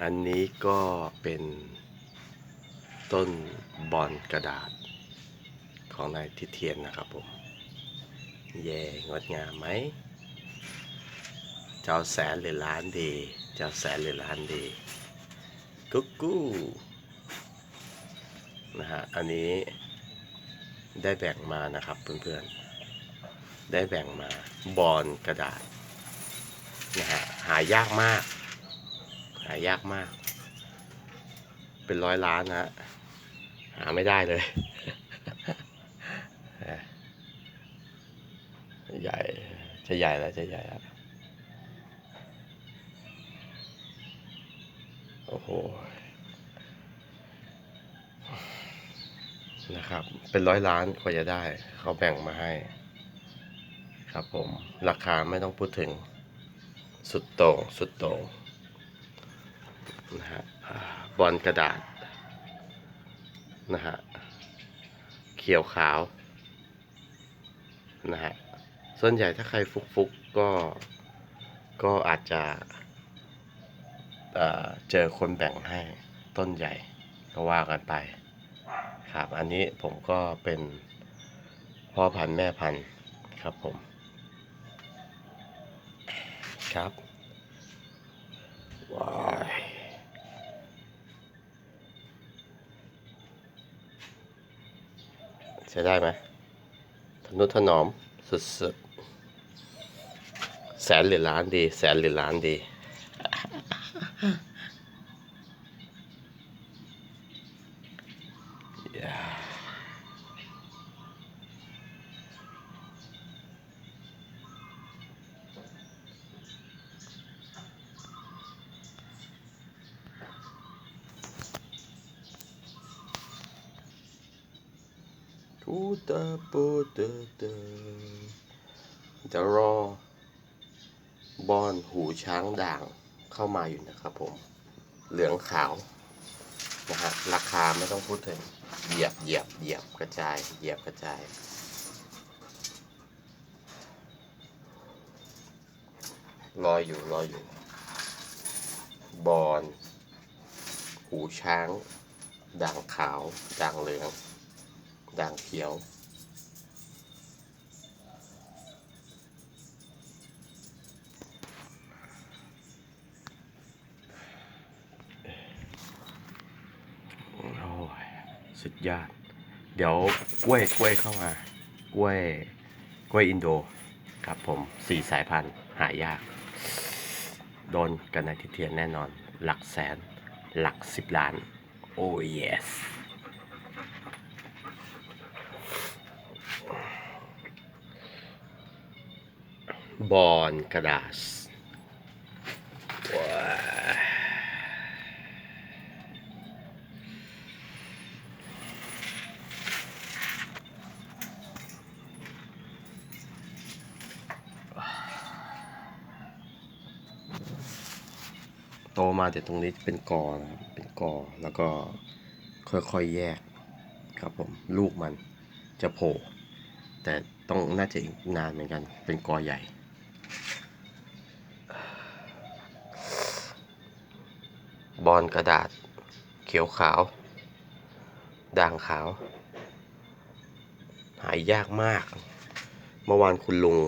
อันนี้ก็เป็นต้นบอนกระดาษ ของนายทิเทียนนะครับผมเย่งดงามไหม เจ้าแสนหรือล้านดี เจ้าแสนหรือล้านดี กุ๊กกู้นะฮะ อันนี้ได้แบ่งมานะครับเพื่อนๆ ได้แบ่งมาบอนกระดาษนะฮะหายากมากายากมาก เป็นร้อยล้านนะฮะหาไม่ได้เลย ใหญ่ จะใหญ่แล้วจะใหญ่แล้วโอ้โห นะครับ เป็นร้อยล้านกว่าจะได้ เขาแบ่งมาให้ ครับผม ราคาไม่ต้องพูดถึง สุดโต่ง สุดโต่ง นะฮะบอลกระดาษนะฮะเขียวขาวนะฮะส่วนใหญ่ถ้าใครฟุกฟุกๆก็ก็อาจจะเอ่อเจอคนแบ่งให้ต้นใหญ่ก็ว่ากันไปครับ อันนี้ผมก็เป็นพ่อพันธุ์แม่พันธุ์ครับผม ครับว้าย ใช้ได้ไหมทนุถนอมสุดๆ แสนหรือล้านดี แสนหรือล้านดี ตาปูเตเตจะรอบอนหูช้างด่างเข้ามาอยู่นะครับผม เหลืองขาวนะฮะราคาไม่ต้องพูดถึง เหยียบเหยียบเหยียบกระจาย เหยียบกระจาย รออยู่รออยู่ บอน หูช้าง ด่างขาว ด่างเหลือง ด่างเขียว โอ้ยสุดยอด เดี๋ยวกล้วยกล้วยเข้ามากล้วย กล้วยอินโดครับผมสี่สายพันธุ์หายาก โดนกันในทิเทียนแน่นอน หลักแสน หลักสิบล้าน โอ้ yes บอนกระดาษโตมาแต่ตรงนี้เป็นกอนะครับเป็นกอแล้วก็ค่อยๆแยกครับผมลูกมันจะโผล่แต่ต้องน่าจะนานเหมือนกันเป็นกอใหญ่ บอลกระดาษ เขียวขาว ด่างขาว หายยากมาก เมื่อวานคุณลุง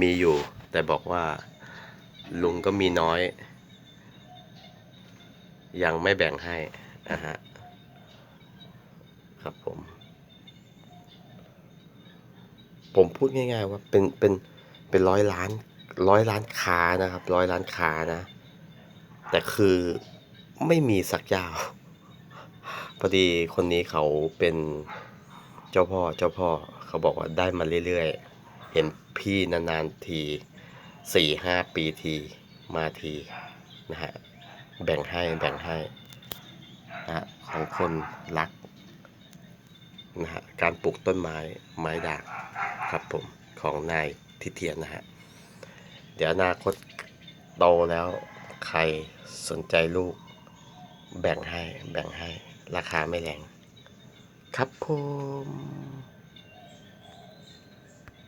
มีอยู่ แต่บอกว่า ลุงก็มีน้อย ยังไม่แบ่งให้นะฮะครับผม ผมพูดง่ายๆว่าเป็นเป็นเป็นร้อยล้านร้อยล้านค้านะครับ ร้อยล้านค้านะ แต่คือไม่มีสักเจ้าพอดีคนนี้เขาเป็นเจ้าพ่อเจ้าพ่อเขาบอกว่าได้มาเรื่อยๆ เห็นพี่นานๆทีสี่ห้าปีทีมาทีนะฮะแบ่งให้แบ่งให้นะฮะของคนรักนะฮะการปลูกต้นไม้ไม้ด่างครับผมของนายทิเทียนนะฮะเดี๋ยวอนาคตโตแล้ว ใครสนใจลูก แบ่งให้แบ่งให้ราคาไม่แรง ครับผม